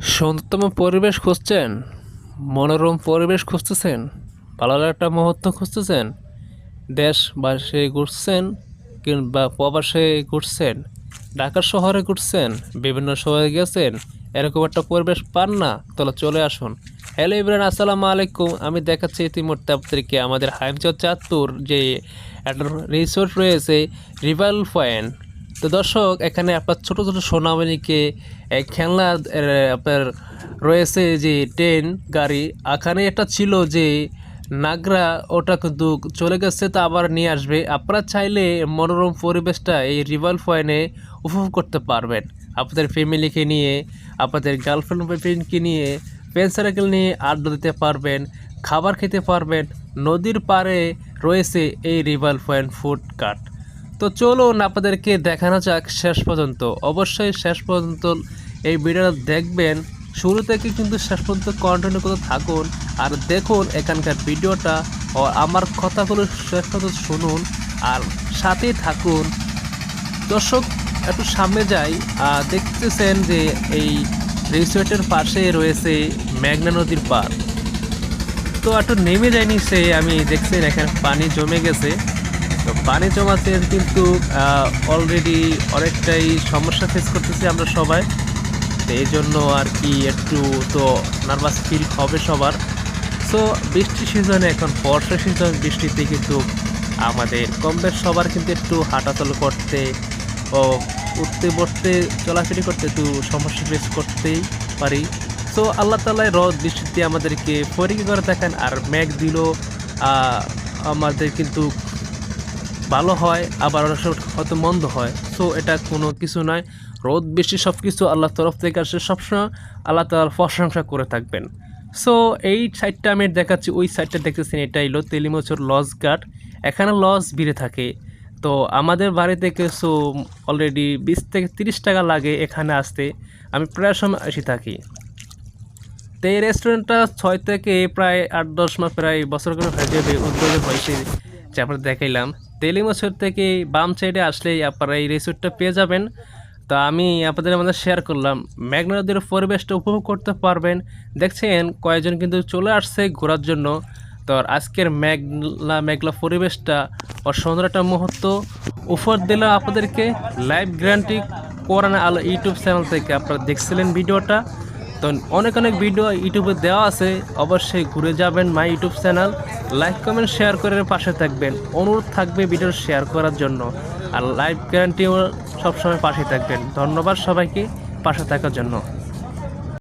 সুন্দরতম পরিবেশ খুঁজছেন? মনোরম পরিবেশ খুঁজতেছেন? ভালো একটা মুহূর্ত খুঁজতেছেন? দেশ বাসে ঘুরছেন কিংবা প্রবাসে ঘুরছেন? ঢাকা শহরে ঘুরছেন? বিভিন্ন শহরে গেছেন? এরকম একটা পরিবেশ পান না? তাহলে চলে আসুন। হ্যালো ইবরান আসসালামু আলাইকুম। আমি দেখাচ্ছি ইতিমধ্যে আপনাদেরকে আমাদের হাইমচর চাঁদপুর যে একটা রিসোর্ট রয়েছে রিভাল পয়েন্ট তো দর্শক, এখানে আপনার ছোট ছোট সোনামণিকে খেলনা আপনার রয়েছে যে ট্রেন, গাড়ি এখানে একটা ছিল যে নাগরা, ওটা কিন্তু চলে গেছে, তো আবার নিয়ে আসবে। আপনারা চাইলে মনোরম পরিবেশটা এই রিভাল পয়েন্টে উপভোগ করতে পারবেন। আপনাদের ফ্যামিলিকে নিয়ে, আপনাদের গার্লফ্রেন্ড বয়ফ্রেন্ডকে নিয়ে ফ্রেন্ড সার্কেল নিয়ে আড্ডা দিতে পারবেন, খাবার খেতে পারবেন। নদীর পাড়ে রয়েছে এই রিভাল পয়েন্ট ফুড কার্ট। তো চলুন আপনাদেরকে দেখানো যাক শেষ পর্যন্ত। অবশ্যই শেষ পর্যন্ত এই ভিডিওটা দেখবেন। শুরু থেকে কিন্তু শেষ পর্যন্ত কন্টিনিউ করতে থাকুন আর দেখুন এখানকার ভিডিওটা ও আমার কথাগুলো শেষ পর্যন্ত শুনুন আর সাথেই থাকুন। দর্শক, একটু সামনে যাই। দেখতেছেন যে এই রিসোর্টের পাশে রয়েছে মেঘনা নদীর পাড়। তো একটু নেমে যায়নি সে, আমি দেখছেন এখানে পানি জমে গেছে। তো পানি জমাতে কিন্তু অলরেডি অনেকটাই সমস্যা ফেস করতেছি আমরা সবাই। তো এই জন্য আর কি একটু তো নার্ভাস ফিল হবে সবার। সো বৃষ্টি সিজনে এখন বর্ষা সিজন বৃষ্টিতে কিন্তু আমাদের কম বেশ সবার কিন্তু একটু হাঁটাচল করতে ও উঠতে বসতে, চলাফেরি করতে একটু সমস্যা ফেস করতেই পারি। সো আল্লাহ তালায় রদ বৃষ্টিতে আমাদেরকে পরীক্ষা করে থাকেন আর মেঘ দিল আমাদের কিন্তু ভালো হয়, আবার অনেক সময় হয়তো মন্দ হয়। সো এটা কোনো কিছু নয়। রোদ বেশি সব কিছু আল্লাহর তরফ থেকে আসে। সবসময় আল্লাহ তালার প্রশংসা করে থাকবেন। সো এই সাইডটা আমি দেখাচ্ছি, ওই সাইডটা দেখতেছেন, এটা এলো তেলিমচর লজ গার্ড এখানে লজ ভিড়ে থাকে। তো আমাদের বাড়ি থেকে সো অলরেডি বিশ থেকে তিরিশ টাকা লাগে এখানে আসতে। আমি প্রায় সময় এসে থাকি। তো এই রেস্টুরেন্টটা ছয় থেকে প্রায় আট, দশ মাস প্রায় বছর করে হয়ে যাবে উদ্যোগে হয়েছে। আপনার দেখাইলাম তেলিমছর থেকে বাম সাইডে আসলেই আপনারা এই রিসোর্টটা পেয়ে যাবেন। তো আমি আপনাদের আমাদের শেয়ার করলাম, মেঘনা নদীর পরিবেশটা উপভোগ করতে পারবেন। দেখছেন, কয়েকজন কিন্তু চলে আসছে ঘোরার জন্য। তো আজকের মেঘলা মেঘলা পরিবেশটা ও সুন্দর মুহূর্ত উপর দিলাম আপনাদেরকে। লাইভ গ্যারান্টি কোরআন আলো ইউটিউব চ্যানেল থেকে আপনারা দেখছিলেন ভিডিওটা। তো অনেক অনেক ভিডিও ইউটিউবে দেওয়া আছে। অবশ্যই ঘুরে যাবেন my YouTube channel. Like, comment, share করে পাশে থাকবেন। অনুরোধ থাকবে ভিডিও শেয়ার করার জন্য। আর লাইভ গ্যারান্টিও সবসময় পাশে থাকবেন। ধন্যবাদ সবাইকে পাশে থাকার জন্য।